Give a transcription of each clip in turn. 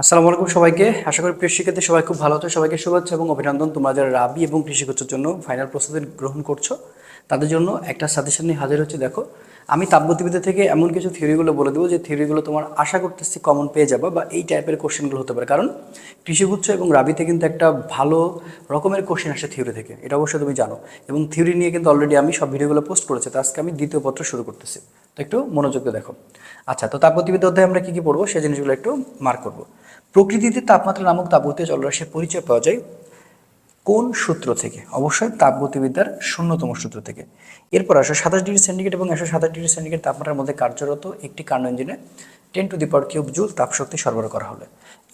আসসালামু আলাইকুম সবাইকে। আশা করি প্রিয় শিক্ষার্থী সবাই খুব ভালো আছো, সবাইকে শুভেচ্ছা এবং অভিনন্দন। তোমাদের রাবি এবং কৃষিকোচের জন্য ফাইনাল প্রস্তুতি গ্রহণ করছ, তাদের জন্য একটা সাজেশন নিয়ে হাজির হচ্ছে। দেখো আমি তাপগতিবিদ্যা থেকে এমন কিছু থিওরিগুলো বলে দেবো যে থিওরিগুলো তোমার আশা করতেছি কমন পেয়ে যাবে বা এই টাইপের কোশ্চেনগুলো হতে পারে। কারণ কৃষিগুচ্ছ এবং রাবিতে কিন্তু একটা ভালো রকমের কোশ্চেন আসে থিওরি থেকে, এটা অবশ্যই তুমি জানো। এবং থিওরি নিয়ে কিন্তু অলরেডি আমি সব ভিডিওগুলো পোস্ট করেছি, তো আজকে আমি দ্বিতীয় পত্র শুরু করতেছি। তো একটু মনোযোগ দেখো। আচ্ছা তো তাপগতিবিদ্যা অধ্যায়ে আমরা কী কী পড়ব সেই জিনিসগুলো একটু মার্ক করব। প্রকৃতিতে তাপমাত্রা নামক তাপগতীয় জলরাশির পরিচয় পাওয়া যায় কোন সূত্র থেকে? অবশ্যই তাপগতিবিদ্যার শূন্যতম সূত্র থেকে। এরপর আসো সাতাশ ডিগ্রি সেন্টিগ্রেড এবং একশো সাতাশ ডিগ্রি সেন্টিগ্রেড তাপমাত্রার মধ্যে কার্যরত একটি কার্ন ইঞ্জিনে ten to the power cube joule তাপশক্তি সরবরাহ করা হলে।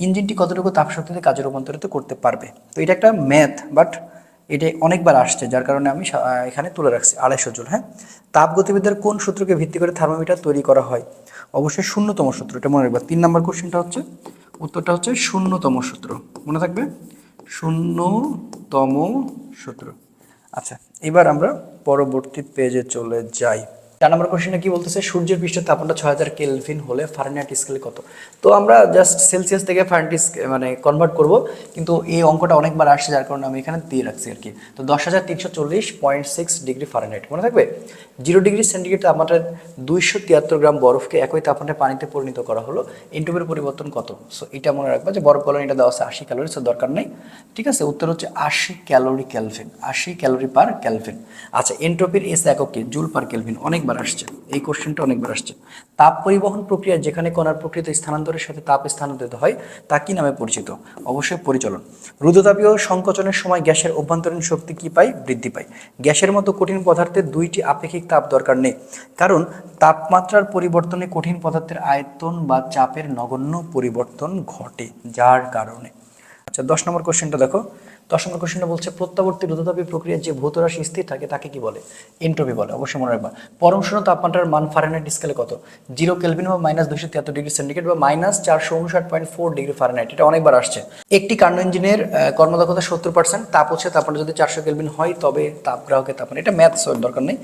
ইঞ্জিনটি কতটুকু তাপশক্তিতে কাজে রূপান্তরিত করতে পারবে? তো এটা একটা ম্যাথ বাট এটা অনেকবার আসছে, যার কারণে আমি এখানে তুলে রাখছি আড়াইশো জুল হ্যাঁ? তাপগতিবিদ্যার কোন সূত্রকে ভিত্তি করে থার্মোমিটার তৈরি করা হয়? অবশ্যই শূন্যতম সূত্র, এটা মনে রাখবা। তিন নম্বর কোশ্চেনটা হচ্ছে, উত্তরটা হচ্ছে শূন্যতম সূত্র। মনে থাকবে? শূন্যতম সূত্র। আচ্ছা এবার আমরা পরবর্তী পেজে চলে যাই। চার নম্বর কোশ্চেনে কি বলতেছে? সূর্যের পৃষ্ঠের তাপমাত্রা ছয় হাজার কেলভিন হলে ফারেনহাইট স্কেলে কত? তো আমরা জাস্ট সেলসিয়াস থেকে ফারেনহাইট মানে কনভার্ট করব, কিন্তু এই অঙ্কটা অনেকবার আসছে, যার কারণে আমি এখানে দিয়ে রাখছি আর কি। তো দশ হাজার তিনশো চল্লিশ পয়েন্ট সিক্স ডিগ্রি ফারেনহাইট মনে থাকবে? জিরো ডিগ্রি সেন্টিগ্রেড তাপমাত্রায় দুইশো তিয়াত্তর গ্রাম বরফকে একই তাপমাত্রায় পানিতে পরিণত করা হলো। এন্ট্রপির পরিবর্তন কত? সো এটা মনে রাখবা যে বরফ গলন, এটা দেওয়া আছে আশি ক্যালোরি সো দরকার নেই। ঠিক আছে? উত্তর হচ্ছে আশি ক্যালোরি ক্যালভিন আশি ক্যালোরি পার ক্যালভিন আচ্ছা এন্ট্রপির এস একক কি জুল পার ক্যালভিন অনেকবার আসছে। এই কোশ্চেনটা অনেকবার আসছে। তাপ পরিবহন প্রক্রিয়া যেখানে কণার প্রকৃত স্থানান্তরের সাথে তাপ স্থানান্তরিত হয়, তা কি নামে পরিচিত? অবশ্যই পরিচলন। রুদ্রতাপীয় সংকোচনের সময় গ্যাসের অভ্যন্তরীণ শক্তি কি পায়? বৃদ্ধি পায়। গ্যাসের মতো কঠিন পদার্থের দুইটি আপেক্ষিক তাপ দরকার নেই। কারণ, তাপমাত্রার পরিবর্তনে কঠিন পদার্থের আয়তন বা চাপের নগণ্য পরিবর্তন ঘটে, যার কারণে। আচ্ছা দশ নম্বর কোশ্চেনটা দেখো। দশ নম্বর বলছে, প্রত্যাবর্তী রোধতাপী প্রক্রিয়ার যে ভৌতরাশি স্থির থাকে, তাকে কি বলে? এন্ট্রপি বলে, অবশ্যই মনে রাখবা। পরম শূন্য তাপমাত্রার মান ফারেনহাইট স্কেলে কত? জিরো কেলভিন বা মাইনাস দুশো তিয়াত্তর ডিগ্রি সেন্টিগ্রেড বা মাইনাস চারশো উনষাট পয়েন্ট ফোর ডিগ্রি ফারেনহাইট এটা অনেকবার আসছে। একটি কার্ন ইঞ্জিনের কর্মদক্ষতা সত্তর পার্সেন্ট তাপ হচ্ছে তাপমাত্রা যদি চারশো কেলভিন হয়, তবে তাপ গ্রাহকের তাপমাত্রা। এটা ম্যাথস দরকার নেই।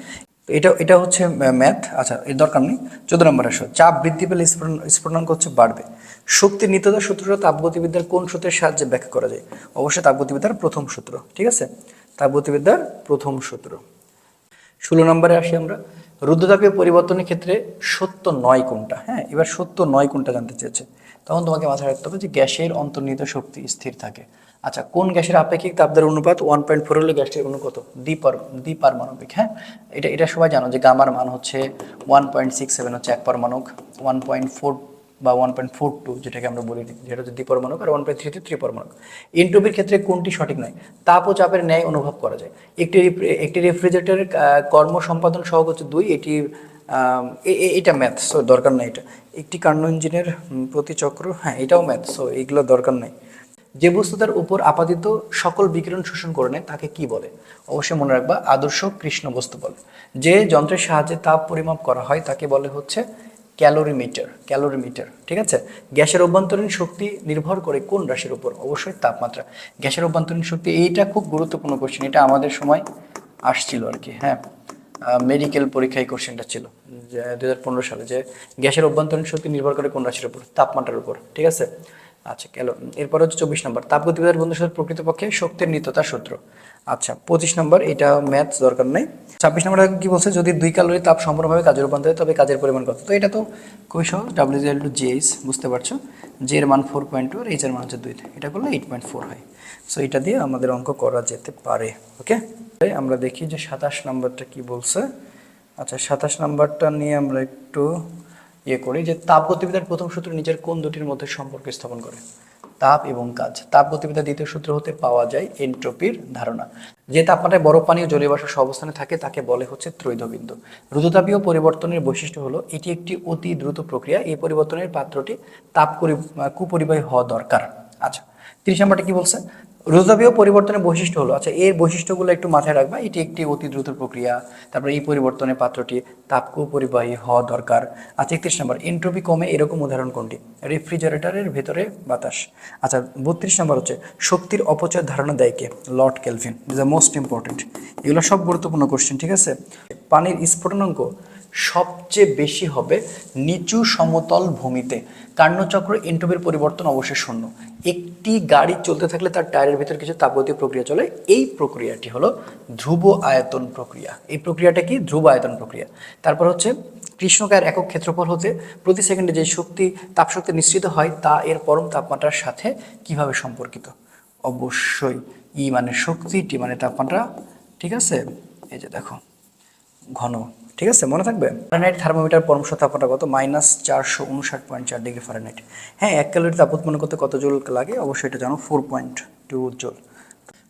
তো এটা এটা হচ্ছে ম্যাথ আচ্ছা এর দরকার নেই। চোদ্দ নম্বর আসো। চাপ বৃদ্ধি পেলে স্ফুটন- স্ফুটনাঙ্ক হচ্ছে বাড়বে। শক্তির নিত্যতা সূত্রটা তাপগতিবিদ্যার কোন সূত্রের সাহায্যে ব্যাখ্যা করা যায়? অবশ্যই তাপগতিবিদ্যার প্রথম সূত্র, ঠিক আছে? তাপগতিবিদ্যার প্রথম সূত্র। ষোলো নম্বরে আসি আমরা। রুদ্রতাপীয় পরিবর্তনের ক্ষেত্রে সত্য নয় কোনটা? হ্যাঁ এবার সত্য নয় কোনটা জানতে চেয়েছে। তখন তোমাকে মাথায় রাখতে হবে যে গ্যাসের অন্তর্নিহিত শক্তি স্থির থাকে। আচ্ছা কোন গ্যাসের আপেক্ষিক তাপদার অনুপাত ওয়ান পয়েন্ট ফোর হলে গ্যাসটির অনু কত দ্বিপার দ্বিপারমাণবিক হ্যাঁ? এটা এটা সবাই জানো যে গামার মান হচ্ছে ওয়ান পয়েন্ট সিক্স সেভেন হচ্ছে এক পারমাণবিক ওয়ান পয়েন্ট ফোর বা ওয়ান পয়েন্ট ফোর টু যেটাকে আমরা বলি, যেটা হচ্ছে দ্বিপরমাণুক আর ওয়ান পয়েন্ট থ্রি ত্রিপরমাণুক। এনট্রপির ক্ষেত্রে কোনটি সঠিক নয়? তাপ ও চাপের ন্যায় অনুভব করা যায়। একটি একটি রেফ্রিজারেটরের কর্ম সম্পাদন সহগ হচ্ছে দুই, এটি এটা ম্যাথ সো দরকার নেই এটা। একটি কার্ন ইঞ্জিনের প্রতি চক্র হ্যাঁ এটাও ম্যাথ সো এইগুলো দরকার নেই। যে বস্তু তার উপর আপাদিত সকল বিকিরণ শোষণ করে নেয়, তাকে কি বলে? অবশ্যই মনে রাখবা, আদর্শ কৃষ্ণ বস্তু বলে। যে যন্ত্রের সাহায্যে তাপ পরিমাপ করা হয়, তাকে বলে হচ্ছে ক্যালোরিমিটার ক্যালোরিমিটার, ঠিক আছে? গ্যাসের অভ্যন্তরীণ শক্তি নির্ভর করে কোন রাশির উপর? অবশ্যই তাপমাত্রা। গ্যাসের অভ্যন্তরীণ শক্তি, এইটা খুব গুরুত্বপূর্ণ কোশ্চেন এটা আমাদের সময় আসছিল আর কি হ্যাঁ? মেডিকেল পরীক্ষায় কোশ্চেনটা ছিল দু সালে, যে গ্যাসের অভ্যন্তরীণ শক্তি নির্ভর করে কোন রাশির উপর? তাপমাত্রার উপর, ঠিক আছে? আচ্ছা ক্যালো এরপর হচ্ছে চব্বিশ নম্বর। তাপগতিবিদ্যার বন্ধু সাথে প্রকৃতপক্ষে শক্তির নিত্যতা সূত্র। আচ্ছা পঁচিশ নম্বর, এটা ম্যাথস দরকার নেই। ছাব্বিশ নম্বর কি বলছে? যদি দুই ক্যালোরি তাপ সম্পূর্ণভাবে কাজে রূপান্তর হয় তবে কাজের পরিমাণ কত? তো এটা তো খুবই সহজ। ডাব্লিউ জিএল টু জিএইচ বুঝতে পারছ? জে এর মান ফোর পয়েন্ট টু আর এইচ এর মান হচ্ছে দুই। এটা করলে এইট পয়েন্ট ফোর হয়। সো এটা দিয়ে আমাদের অঙ্ক করা যেতে পারে ওকে আমরা দেখি যে সাতাশ নম্বরটা কি বলছে? আচ্ছা সাতাশ নম্বরটা নিয়ে আমরা একটু ইয়ে করি যে তাপ গতিবিদ্যার প্রথম সূত্র নিজের কোন দুটির মধ্যে সম্পর্ক স্থাপন করে? তাপ এবং কাজ। তাপ গতিবিদ্যার দ্বিতীয় সূত্র হতে পাওয়া যায় এন্ট্রপির ধারণা। যে তাপমাত্রায় বরফ পানি ও জলীয় বাষ্প অবস্থানে থাকে, তাকে বলে হচ্ছে ত্রৈধবিন্দু। রুদ্রতাপীয় পরিবর্তনের বৈশিষ্ট্য হলো, এটি একটি অতি দ্রুত প্রক্রিয়া। এই পরিবর্তনের পাত্রটি তাপ পরি- কুপরিবাহী হওয়া দরকার। আচ্ছা তিরিশ নম্বরটা কি বলছে? রোজতাপীয় পরিবর্তনের বৈশিষ্ট্য হলো আচ্ছা এর বৈশিষ্ট্যগুলো একটু মাথায় রাখবা। এটি একটি অতি দ্রুত প্রক্রিয়া। তারপরে এই পরিবর্তনের পাত্রটি তাপকু পরিবাহী হওয়া দরকার। আচ্ছা একত্রিশ নম্বর, এন্ট্রপি কমে এরকম উদাহরণ কোনটি? রেফ্রিজারেটরের ভেতরে বাতাস। আচ্ছা বত্রিশ নম্বর হচ্ছে, শক্তির অপচয় ধারণা দেয় কে? Lord Kelvin. Is the most important এগুলো সব গুরুত্বপূর্ণ কোশ্চেন ঠিক আছে? পানির স্ফুটনাঙ্ক সবচেয়ে বেশি হবে নিচু সমতল ভূমিতে। কার্ণচক্র এন্ট্রপির পরিবর্তন অবশ্যই শূন্য। একটি গাড়ি চলতে থাকলে তার টায়ারের ভিতর কিছু তাপগতীয় প্রক্রিয়া চলে। এই প্রক্রিয়াটি হলো ধ্রুব আয়তন প্রক্রিয়া। এই প্রক্রিয়াটা কি? ধ্রুব আয়তন প্রক্রিয়া। তারপর হচ্ছে কৃষ্ণকায়ের একক ক্ষেত্রফল হতে প্রতি সেকেন্ডে যে শক্তি, তাপশক্তি নিঃসৃত হয়, তা এর পরম তাপমাত্রার সাথে কীভাবে সম্পর্কিত? অবশ্যই ই মানে শক্তি, টি মানে তাপমাত্রা। ঠিক আছে? এই যে দেখো, ঘন। ঠিক আছে, মনে থাকবে? ফারেনহাইট থার্মোমিটার পরমশ তাপমাত্রা কত মাইনাস চারশো উনষাট পয়েন্ট চার ডিগ্রি ফারেনহাইট হ্যাঁ এক ক্যালোরি উৎপন্ন করতে কত জল লাগে? অবশ্যই এটা জানো ফোর পয়েন্ট টু জোল।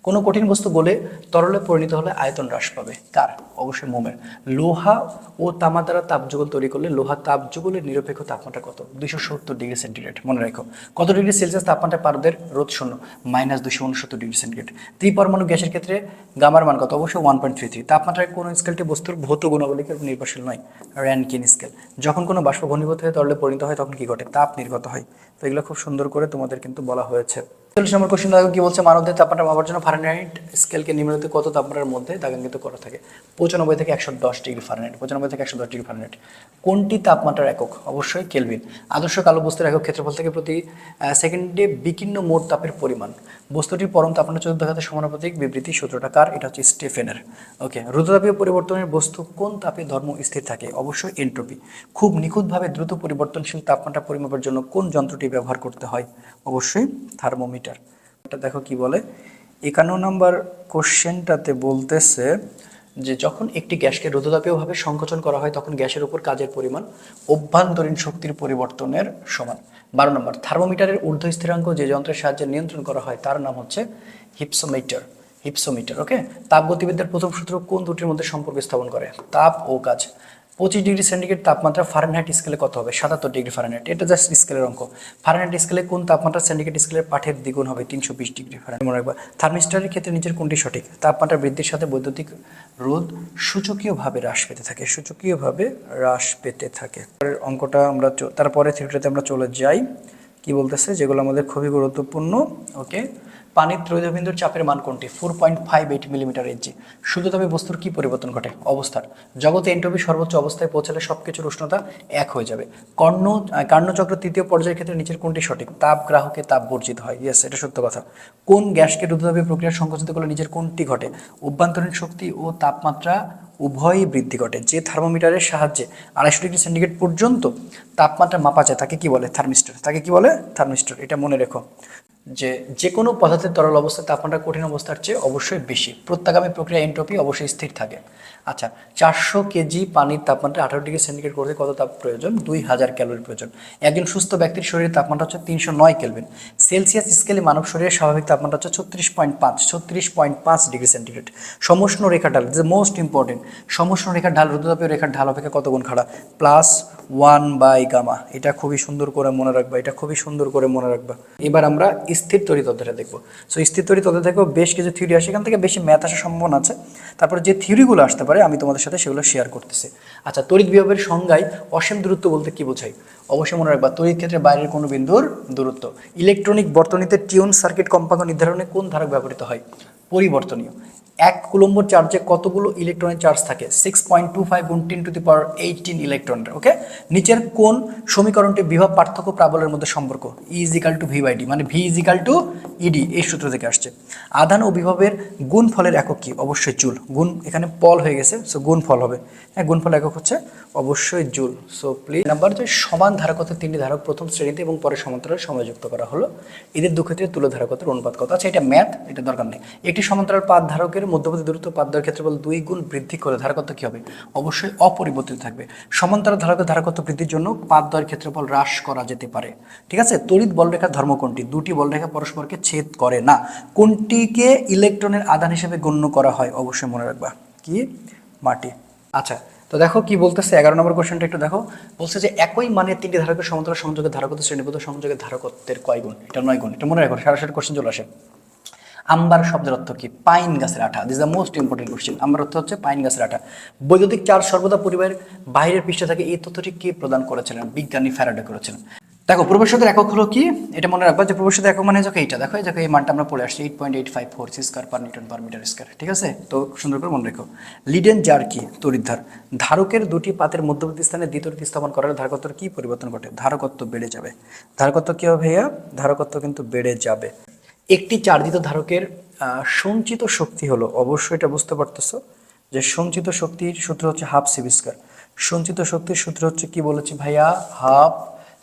কোনো কঠিন বস্তু গলে তরলে পরিণত হলে আয়তন হ্রাস পাবে। কার অবশ্যই মোমের। লোহা ও তামা দ্বারা তাপযুগল তৈরি করলে লোহা তাপযুগলের নিরপেক্ষ তাপমাত্রা কত? দুইশো সত্তর ডিগ্রি সেন্টিগ্রেড। মনে রাখো। কত ডিগ্রি সেলসিয়াস তাপমাত্রা পারদের রোদ শূন্য? মাইনাস দুশো উনসত্তর ডিগ্রি সেন্টিগ্রেড। ত্রিপরমাণু গ্যাসের ক্ষেত্রে গামার মান কত? অবশ্যই ওয়ান পয়েন্ট থ্রি থ্রি। তাপমাত্রায় কোনো স্কেলটি বস্তুর ভৌত গুণাবলীকে নির্ভরশীল নয়। Rankine scale. যখন কোনো বাষ্প ঘনীভূত হয়ে তরলে পরিণত হয়, তখন কি ঘটে? তাপ নির্গত হয়। তো এগুলো খুব সুন্দর করে তোমাদের কিন্তু বলা হয়েছে। চল্লিশ নম্বর কোশ্চেন দেখো কি বলছে মানবদের তাপমাত্রা মাপার জন্য ফারেনহাইট স্কেলকে নিম্নলিখিত কত তাপমাত্রার মধ্যে দাগাঙ্কিত করা থাকে? পঁচানব্বই থেকে একশো দশ ডিগ্রি ফারেনহাইট পঁচানব্বই থেকে একশো দশ ডিগ্রি ফারেনহাইট কোনটি তাপমাত্রার একক? অবশ্যই কেলভিন আদর্শ কালো বস্তুর একক ক্ষেত্রফল থেকে প্রতি সেকেন্ডে বিকিন্ন মোট তাপের পরিমাণ। বস্তুটির পরম তাপমাত্রা চতুর্থ ঘাতের সমানুপাতিক বিবৃতি সূত্রটা কার? এটা হচ্ছে স্টেফেনের। ওকে, রুদ্রতাপীয় পরিবর্তনের বস্তু কোন তাপে ধর্ম স্থির থাকে? অবশ্যই এন্ট্রপি। খুব নিখুঁতভাবে দ্রুত পরিবর্তনশীল তাপমাত্রা পরিমাপের জন্য কোন যন্ত্রটি ব্যবহার করতে হয়? অবশ্যই থার্মোমিটার। এটা দেখো কি বলে? একান্ন নম্বর কোশ্চেনটাতে বলতেছে যে, যখন একটি গ্যাসকে রোধতাপীয়ভাবে সংকোচন করা হয়, তখন গ্যাসের উপর কাজের পরিমাণ অভ্যন্তরীণ শক্তির পরিবর্তনের সমান। বারো নম্বর, থার্মোমিটারের ঊর্ধ্ব স্থিরাঙ্ক যে যন্ত্রের সাহায্যে নিয়ন্ত্রণ করা হয়, তার নাম হচ্ছে হিপসোমিটার। হিপসোমিটার, ওকে? তাপগতিবিদ্যার প্রথম সূত্র কোন দুটির মধ্যে সম্পর্ক স্থাপন করে? তাপ ও কাজ। পঁচিশ ডিগ্রি সেন্টিগ্রেড তাপমাত্রা ফারেনহাইট স্কেলে কত হবে? সাতাত্তর ডিগ্রি ফারেনহাইট এটা জাস্ট স্কেলের অঙ্ক। ফারেনহাইট স্কেলে কোন তাপমাত্রা সেন্টিগ্রেড স্কেলের পাঠের দ্বিগুণ হবে? তিনশো বিশ ডিগ্রি ফারেনহাইট মনে রাখবা থার্মিস্টারের ক্ষেত্রে নিচের কোনটি সঠিক? তাপমাত্রা বৃদ্ধির সাথে বৈদ্যুতিক রোধ সূচকীয়ভাবে হ্রাস পেতে থাকে। সূচকীয়ভাবে হ্রাস পেতে থাকে। পরের অঙ্কটা আমরা তারপরে থিওরিটাতে আমরা চলে যাই। কি বলতেছে? যেগুলো আমাদের খুবই গুরুত্বপূর্ণ। ওকে পানির ত্রৈধবিন্দুর চাপের মান কোনটি? Four point five eight millimetre ইঞ্চি শুদ্ধতাপে বস্তুর কি পরিবর্তন ঘটে? অবস্থার। জগতে এন্ট্রপি সর্বোচ্চ অবস্থায় পৌঁছালে সব কিছুর উষ্ণতা এক হয়ে যাবে। কর্ণ কার্ণচক্র তৃতীয় পর্যায়ের ক্ষেত্রে নিচের কোনটি সঠিক? তাপ গ্রাহকে তাপ বর্জিত হয়। ইয়েস এটা সত্য কথা। কোন গ্যাসকে রুদ্ধতাপীয় প্রক্রিয়া সংকুচিত করলে নিচের কোনটি ঘটে? অভ্যন্তরীণ শক্তি ও তাপমাত্রা উভয়ই বৃদ্ধি ঘটে। যে থার্মোমিটারের সাহায্যে আড়াইশো ডিগ্রি সেন্টিগ্রেড পর্যন্ত তাপমাত্রা মাপা যায়, তাকে কি বলে? থার্মিস্টার। তাকে কি বলে? থার্মিস্টার। এটা মনে রেখো। যে যে কোনো পদার্থের তরল অবস্থায় তাপমাত্রা কঠিন অবস্থার চেয়ে অবশ্যই বেশি। প্রত্যাগামী প্রক্রিয়া এন্ট্রপি অবশ্যই স্থির থাকে। আচ্ছা চারশো কেজি পানির তাপমাত্রা আঠারো ডিগ্রি সেন্টিগ্রেড করতে কত তাপ প্রয়োজন? দুই হাজার ক্যালোরি প্রয়োজন। একজন সুস্থ ব্যক্তির শরীরের তাপমাত্রা হচ্ছে তিনশো নয় কেলভিন। সেলসিয়াস স্কেলে মানব শরীরের স্বাভাবিক তাপমাত্রা হচ্ছে ছত্রিশ পয়েন্ট পাঁচ, ছত্রিশ পয়েন্ট পাঁচ ডিগ্রি সেন্টিগ্রেড। সমষ্ণ রেখা ঢাল যে মোস্ট ইম্পর্টেন্ট সমষ্ণ রেখার ঢাল, রুদ্রতাপীয় রেখার ঢাল অপেক্ষা কত গুণ খাড়া? প্লাস ওয়ান বাই গামা এটা খুবই সুন্দর করে মনে রাখবা, এটা খুবই সুন্দর করে মনে রাখবা। এবার আমরা স্থির তৈরি তথ্যটা দেখব। সো স্থির তৈরি তত্ত্ব দেখব বেশ কিছু থিওরি আসে, এখান থেকে বেশি ম্যাথ আসার সম্ভাবনা আছে। তারপর যে থিওরিগুলো আসতে পারে, আমি তোমাদের সাথে সেগুলো শেয়ার করতেছি। আচ্ছা তড়িৎ বিভবের সংজ্ঞায় অসীম দূরত্ব বলতে কি বোঝাই অবশ্যই মনে রাখবা, তড়িৎ ক্ষেত্রে বাইরের কোনো বিন্দুর দূরত্ব। ইলেকট্রনিক বর্তনীতে টিউন সার্কিট কম্পাঙ্ক নির্ধারণে কোন ধারক ব্যবহৃত হয়? পরিবর্তনীয়। এক কুলম্বর চার্জে কতগুলো ইলেকট্রনের চার্জ থাকে? সিক্স পয়েন্ট টু ফাইভ গুণ ten to the power eighteen ইলেকট্রনের ওকে নিচের কোন সমীকরণটি বিভব পার্থক্য প্রাবলের মধ্যে সম্পর্ক E equal to V by D মানে ভি ইজিক্যাল টু ইডি এই সূত্র থেকে আসছে। আধান ও বিভবের গুণ ফলের একক কি? অবশ্যই জুল। গুণ এখানে পল হয়ে গেছে সো গুণ ফল হবে। হ্যাঁ গুণ ফল একক হচ্ছে অবশ্যই জুল। সো প্লিজ নাম্বার যে সমান ধারকত্বের তিনটি ধারক প্রথম শ্রেণীতে এবং পরে সমান্তরাল সময়যুক্ত করা হলো। এদের দুক্ষেত্রে তুলো ধারকত্বের অনুপাত কত? আচ্ছা এটা ম্যাথ এটা দরকার নেই। একটি সমান্তরাল পাত ধারকের মধ্যবর্তী দূরত্ব ক্ষেত্রে বল দুই গুণ বৃদ্ধি করে ধারকত্ব কি হবে? অবশ্যই অপরিবর্তিত থাকবে। সমান্তরাল ধারকের ধারকত্ব বৃদ্ধির জন্য পাত দ্বয়ের ক্ষেত্রফল হ্রাস করা যেতে পারে। ঠিক আছে? তড়িৎ বলরেখার ধর্ম কোনটি? দুটি বলরেখা পরস্পরকে ছেদ করে না। কোনটিকে ইলেকট্রনের আধান হিসেবে গণ্য করা হয়? অবশ্যই মনে রাখবা। কি? মাটি। আচ্ছা তো দেখো কি বলতেছে? এগারো নম্বর কোশ্চেনটা একটু দেখো। বলছে যে একই মানের তিনটি ধারকের সমান্তরাল সংযোগের ধারকত্ব শ্রেণীবদ্ধ সংযোগের ধারকত্বের কয় গুণ? এটা নয় গুণ। এটা মনে রাখো সরাসরি কোশ্চেন চলে আসে। আম্বার শব্দের অর্থ কি? পাইন গাছের আঠা। This the most important question amber অর্থ হচ্ছে পাইন গাছের আঠা। বৈদ্যুতিক চার্জ সর্বদা পরিবারের বাইরের পৃষ্ঠে থাকে। এই তথ্যটি কে প্রদান করেছিলেন বিজ্ঞানী ফ্যারাডে করেছিলেন দেখো প্রবেশদের একক হলো কি? এটা মনে রাখবা যে প্রবেশদের একক মানে দেখো এইটা। দেখো দেখো, এই মানটা আমরা পড়ে আসছি। Eight point eight five four square per newton per metre square ঠিক আছে? তো সুন্দর করে মনে রেখো। লিডেন জার কি? তরিদ্ধার ধারকের দুটি পাতের মধ্যবর্তী স্থানে দ্বিতীয়টি স্থাপন করার ধারকত্বের কি পরিবর্তন ঘটে? ধারকত্ব বেড়ে যাবে। ধারকত্ব কি হবে ভাইয়া? ধারকত্ব কিন্তু বেড়ে যাবে। একটি চার্জিত ধারকের সঞ্চিত শক্তি হলো, অবশ্যই এটা বুঝতে পারতেছো, যে সঞ্চিত শক্তির সূত্র হচ্ছে হাফ সিভি স্কয়ার সঞ্চিত শক্তির সূত্র হচ্ছে কি বলেছি ভাইয়া? হাফ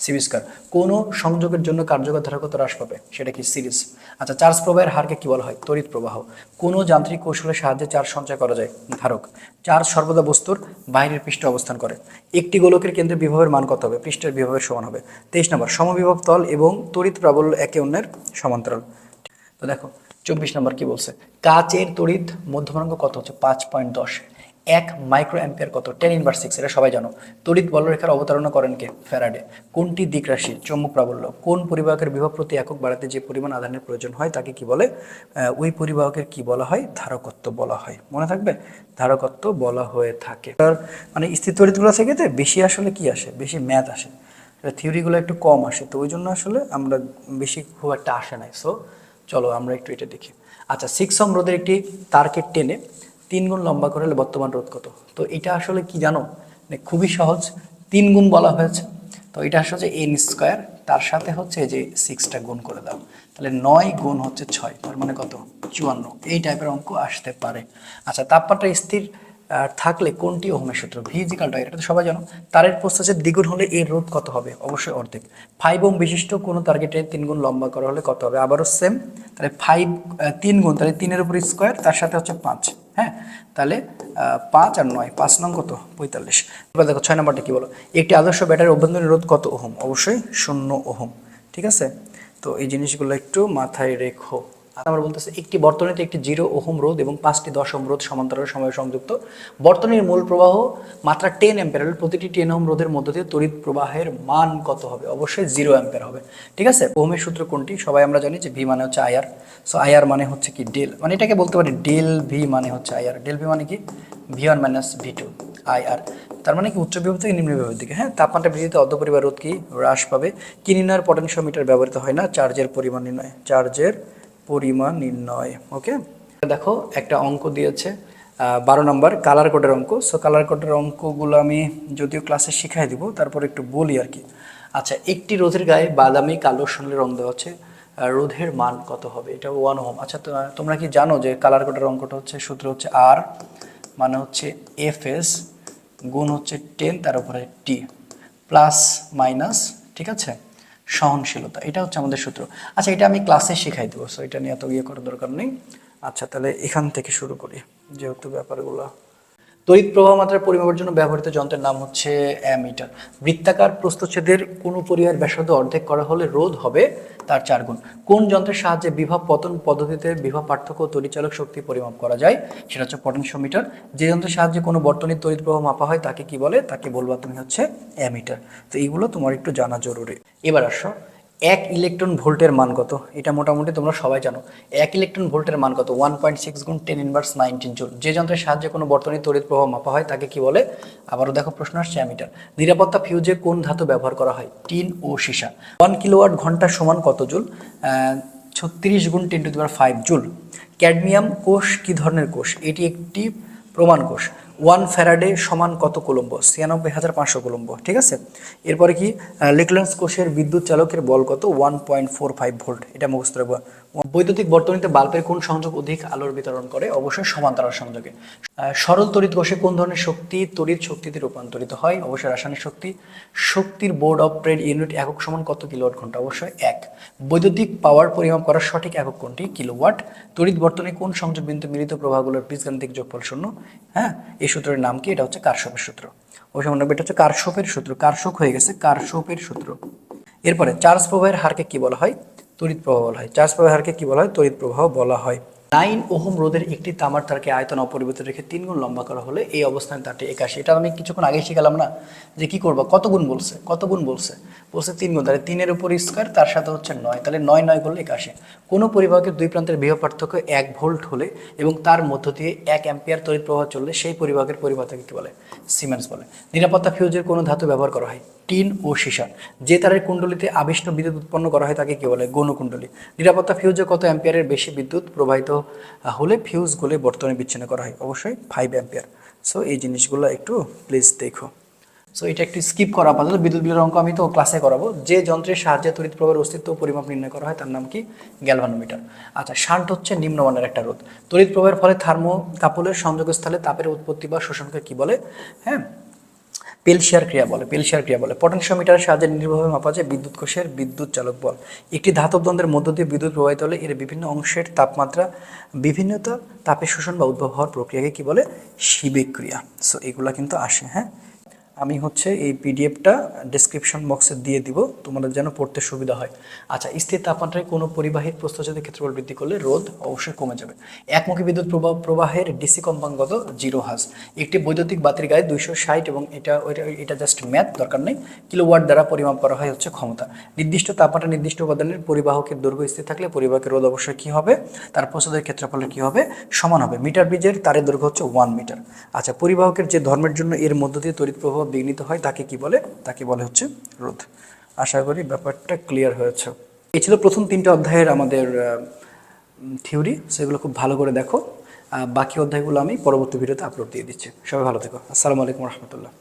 সিভি স্কয়ার কোনো সংযোগের জন্য কার্যকর ধারকত্ব হ্রাস পাবে, সেটা কি সিরিজ? আচ্ছা চার্জ প্রবাহের হারকে কি বলা হয়? তড়িৎ প্রবাহ। কোনো যান্ত্রিক কৌশলের সাহায্যে চার্জ সঞ্চয় করা যায়, ধারক। চার্জ সর্বদা বস্তুর বাইরের পৃষ্ঠে অবস্থান করে। একটি গোলকের কেন্দ্রে বিভবের মান কত হবে? পৃষ্ঠের বিভবের সমান হবে। তেইশ নম্বর, সমবিভব তল এবং তড়িৎ প্রাবল্য একে অন্যের সমান্তরাল। তো দেখো, চব্বিশ নম্বর কি বলছে? কাচের তড়িৎ মধ্যমাঙ্ক কত হচ্ছে? পাঁচ পয়েন্ট দশ। এক মাইক্রো অ্যাম্পিয়ার কত? টেন ইনভার সিক্স এটা সবাই জানো। তড়িৎ বলরেখার অবতারণা করেন কে? ফ্যারাডে। কোনটি দিক রাশি চৌম্বক প্রাবল্য। কোন পরিবাহকের বিভব প্রতি একক বাড়াতে যে পরিমাণ আধানের প্রয়োজন হয়, তাকে কি বলে? ওই পরিবাহকের কি বলা হয়? ধারকত্ব বলা হয়। মনে থাকবে? ধারকত্ব বলা হয়ে থাকে। মানে স্থির তড়িৎগুলো থেকে বেশি আসলে কি আসে? বেশি ম্যাথ আসে। থিওরিগুলো একটু কম আসে। তো ওই জন্য আসলে আমরা বেশি খুব একটা আসে নাই। সো চলো আমরা একটু এটা দেখি। আচ্ছা সিক্স ওম রোধের একটি তারকে টেনে তিন গুণ লম্বা করে হলে বর্তমান রোধ কত? তো এটা আসলে কি জানো? মানে খুবই সহজ। তিন গুণ বলা হয়েছে। তো এটা আসলে এন স্কোয়ার তার সাথে হচ্ছে যে সিক্সটা গুণ করে দাও। তাহলে নয় গুণ হচ্ছে ছয়, তার মানে কত? চুয়ান্ন। এই টাইপের অঙ্ক আসতে পারে। আচ্ছা তাপমাত্রা স্থির থাকলে কোনটি ওহমের সূত্র ভিজিক্যাল এটা তো সবাই জানো। তারের প্রস্থের দ্বিগুণ হলে এর রোধ কত হবে? অবশ্যই অর্ধেক। ফাইভ ওম বিশিষ্ট কোনো টার্গেটে তিন গুণ লম্বা করা হলে কত হবে? আবারও সেম তাহলে ফাইভ তিন গুণ তাহলে তিনের উপর স্কোয়ার তার সাথে হচ্ছে পাঁচ। হ্যাঁ? তাহলে পাঁচ আর নয়, পাঁচ নং কত? পঁয়তাল্লিশ। এবার দেখো ছয় নম্বরটা কি বলো? একটি আদর্শ ব্যাটারির অভ্যন্তরীণ রোধ কত ওহম? অবশ্যই শূন্য ওহম। ঠিক আছে? তো এই জিনিসগুলো একটু মাথায় রেখো। আমরা বলতেছে, একটি বর্তনীতে একটি জিরো ওহম রোধ এবং পাঁচটি দশ ওহম রোধ সমান্তরাল সময় সংযুক্ত। বর্তনীর মূল প্রবাহ মাত্রা টেন অ্যাম্পিয়ার প্রতিটি টেন ওহম রোধের মধ্য দিয়ে তড়িৎ প্রবাহের মান কত হবে? অবশ্যই জিরো অ্যাম্পিয়ার হবে। ঠিক আছে? ওহমের সূত্র কোনটি? সবাই আমরা জানি যে ভি মানে হচ্ছে আইআর সো আইআর মানে হচ্ছে কি ডেল মানে এটাকে বলতে পারি ডেল ভি মানে হচ্ছে আইআর ডেল ভি মানে কি? V one minus V two IR তার মানে কি উচ্চ বিভব থেকে নিম্ন বিভবের দিকে হ্যাঁ? তাপমাত্রা বৃদ্ধিতে অর্ধপরিবার রোধ কি হ্রাস পাবে? কি নির্ণয়ের পটেনশিওমিটার ব্যবহৃত হয় না? চার্জের পরিমাণ নির্ণয়, চার্জের পরিমাণ নির্ণয় ওকে দেখো একটা অঙ্ক দিয়েছে বারো নম্বর কালার কোডের অঙ্ক। সো কালার কোডের অঙ্কগুলো আমি যদিও ক্লাসে শিখাই দিব তারপর একটু বলি আর কি। আচ্ছা একটি রোধের গায়ে বাদামি কালো সোনালি রং দেওয়া আহ, রোধের মান কত হবে? এটা ওয়ান হোম আচ্ছা তোমরা কি জানো যে কালার কোডের অঙ্কটা হচ্ছে সূত্র হচ্ছে আর মানে হচ্ছে এফ এস গুণ হচ্ছে টেন তার উপরে টি প্লাস মাইনাস ঠিক আছে? সহনশীলতা, এটা হচ্ছে আমাদের সূত্র। আচ্ছা এটা আমি ক্লাসে শেখাই দেবো সো এটা নিয়ে এত ইয়ে করার দরকার নেই। আচ্ছা তাহলে এখান থেকে শুরু করি, যেহেতু ব্যাপারগুলো তড়িৎ প্রবাহ মাত্রার পরিমাপের জন্য ব্যবহৃত যন্ত্রের নাম হচ্ছে অ্যামিটার। বৃত্তাকার প্রস্থচ্ছেদের কোন পরিহার ব্যাসার্ধ অর্ধেক করা হলে রোধ হবে তার চার গুণ। কোন যন্ত্রের সাহায্যে বিভব পতন পদ্ধতিতে বিভব পার্থক্য ও তড়িচালক শক্তি পরিমাপ করা যায়, সেটা হচ্ছে পটেনশিওমিটার যে যন্ত্রের সাহায্যে কোনো বর্তনীর তড়িৎ প্রবাহ মাপা হয় তাকে কি বলে? তাকে বলবা তুমি হচ্ছে অ্যামিটার। তো এইগুলো তোমার একটু জানা জরুরি। এবার আসো এক ইলেকট্রন ভোল্টের মান কত? এটা মোটামুটি তোমরা সবাই জানো। এক ইলেকট্রন ভোল্টের মান কত? ওয়ান পয়েন্ট সিক্স গুণ টেন ইনভার্স নাইনটিন জুল যে যন্ত্রের সাহায্যে কোনো বর্তনী তড়িৎ প্রবাহ মাপা হয়, তাকে কি বলে? আবারও দেখো প্রশ্ন আসছে অ্যামিটার। নিরাপত্তা ফিউজে কোন ধাতু ব্যবহার করা হয়? টিন ও সীসা। ওয়ান কিলোওয়াট ঘণ্টা সমান কত জুল ছত্রিশ গুণ ten to the power five joule cadmium কোষ কি ধরনের কোষ? এটি একটি প্রমাণ কোষ। ওয়ান ফ্যারাডে সমান কত কুলম্ব? ছিয়ানব্বই হাজার পাঁচশো কুলম্ব, ঠিক আছে? এরপরে কি লেকলেন্স কোষের বিদ্যুৎ চালকের বল কত? One point four five volt, এটা মুখস্থ রাখব। বৈদ্যুতিক বর্তনীতে বাল্বের কোন সংযোগ অধিক আলোর বিতরণ করে? অবশ্যই সমান্তরাল সংযোগে। সরল তড়িৎ কোষে কোন ধরনের শক্তি তড়িৎ শক্তিতে রূপান্তরিত হয়? অবশ্যই রাসায়নিক শক্তি। শক্তির বোর্ড অফ ট্রেড ইউনিট একক সমান কত কিলোওয়াট ঘণ্টা? অবশ্যই এক। বৈদ্যুতিক পাওয়ার পরিমাপ করার সঠিক একক কোনটি? কিলোওয়াট। তড়িৎ বর্তনে কোন সংযোগ বিন্দু মিলিত প্রবাহগুলোর বীজগাণিতিক যোগফল শূন্য? হ্যাঁ এই সূত্রের নাম কি? এটা হচ্ছে কারশপের সূত্র। অবশ্যই মনে এটা হচ্ছে কারশপের সূত্র। কারশক হয়ে গেছে কারশপের সূত্র। এরপরে চার্জ প্রবাহের হারকে কি বলা হয়? তড়িৎ প্রবাহ বলা হয়। চার্জ প্রবাহের হারকে কি বলা হয়? তড়িৎ প্রবাহ বলা হয়। নাইন ওহম রোধের একটি তামার তারকে আয়তন অপরিবর্তিত রেখে তিন গুণ লম্বা করা হলে এই অবস্থানে তারটি একাশি। এটা আমি কিছুক্ষণ আগে শিখালাম না যে কি করব? কত গুণ বলছে? কত গুণ বলছে? বলছে তিন গুণ, তাহলে তিনের উপর স্কোয়ার তার সাথে হচ্ছে নয়, তাহলে নয় নয় করলে একাশি। কোনো পরিবাহকের দুই প্রান্তের বিভব পার্থক্য এক ভোল্ট হলে এবং তার মধ্য দিয়ে এক অ্যাম্পিয়ার তড়িৎ প্রবাহ চললে সেই পরিবাহকের পরিবাহকে কি বলে? সিমেন্স বলে। নিরাপত্তা ফিউজের কোনো ধাতু ব্যবহার করা হয়? টিন ও সীসা। যে তারের কুণ্ডলিতে আবিষ্ট বিদ্যুৎ উৎপন্ন করা হয় তাকে কী বলে? গৌণকুণ্ডলী। নিরাপত্তা ফিউজে কত অ্যাম্পিয়ারের বেশি বিদ্যুৎ প্রবাহিত হলে ফিউজ গলে বর্তমানে বিচ্ছিন্ন করা হয়? অবশ্যই ফাইভ অ্যাম্পিয়ার। সো এই জিনিসগুলো একটু প্লিজ দেখো। সো এটা একটু স্কিপ করা আপাতত বিদ্যুৎ বিলের অঙ্ক আমি তো ক্লাসে করাবো। যে যন্ত্রের সাহায্যে তড়িৎ প্রবাহের অস্তিত্ব পরিমাপ নির্ণয় করা হয়, তার নাম কি? গ্যালভানোমিটার। আচ্ছা শান্ট হচ্ছে নিম্নমানের একটা রোধ। তড়িৎ প্রবাহের ফলে থার্মো কাপলের সংযোগস্থলে তাপের উৎপত্তি বা শোষণকে কি বলে? হ্যাঁ? পেলশিয়ার ক্রিয়া বলে পেলশিয়ার ক্রিয়া বলে। পটেনশিওমিটারের সাহায্যে নির্ভরভাবে মাপা যায় বিদ্যুৎ কোষের বিদ্যুৎ চালক বল। একটি ধাতব দ্বন্দ্বের মধ্য দিয়ে বিদ্যুৎ প্রবাহিত হলে এর বিভিন্ন অংশের তাপমাত্রা, বিভিন্নতা, তাপের শোষণ বা উদ্ভব হওয়ার প্রক্রিয়াকে কি বলে? শিবিক ক্রিয়া। সো এগুলা কিন্তু আসে হ্যাঁ? আমি হচ্ছে এই পিডিএফটা ডেসক্রিপশন বক্সে দিয়ে দিব, তোমাদের যেন পড়তে সুবিধা হয়। আচ্ছা স্থির তাপমাত্রায় কোনো পরিবাহীর প্রস্থচ্ছেদের ক্ষেত্রফল বৃদ্ধি করলে রোদ অবশ্যই কমে যাবে। একমুখী বিদ্যুৎ প্রবাহ, প্রবাহের ডিসি কম্পাঙ্গত জিরো হাজ একটি বৈদ্যুতিক বাতির গায়ে দুইশো ষাট এবং এটা এটা জাস্ট ম্যাথ দরকার নেই। কিলোওয়াট দ্বারা পরিমাপ করা হয় হচ্ছে ক্ষমতা। নির্দিষ্ট তাপমাত্রা, নির্দিষ্ট উপাদানের পরিবাহকের দৈর্ঘ্য স্থির থাকলে পরিবাহকের রোদ অবশ্যই কী হবে? তার প্রস্থদের ক্ষেত্রফলের কী হবে? সমান হবে। মিটার ব্রিজের তারের দৈর্ঘ্য হচ্ছে ওয়ান মিটার আচ্ছা পরিবাহকের যে ধর্মের জন্য এর মধ্য দিয়ে তড়িৎ প্রবাহ বিঘ্নিত হয়, তাকে কি বলে? তাকে বলে হচ্ছে রোধ। আশা করি ব্যাপারটা ক্লিয়ার হয়েছে। এ ছিল প্রথম তিনটা অধ্যায়ের আমাদের থিওরি সেগুলো খুব ভালো করে দেখো। বাকি অধ্যায়গুলো আমি পরবর্তী ভিডিওতে আপলোড দিয়ে দিচ্ছি। সবাই ভালো থেকো। আসসালামু আলাইকুম রহমতুল্লাহ।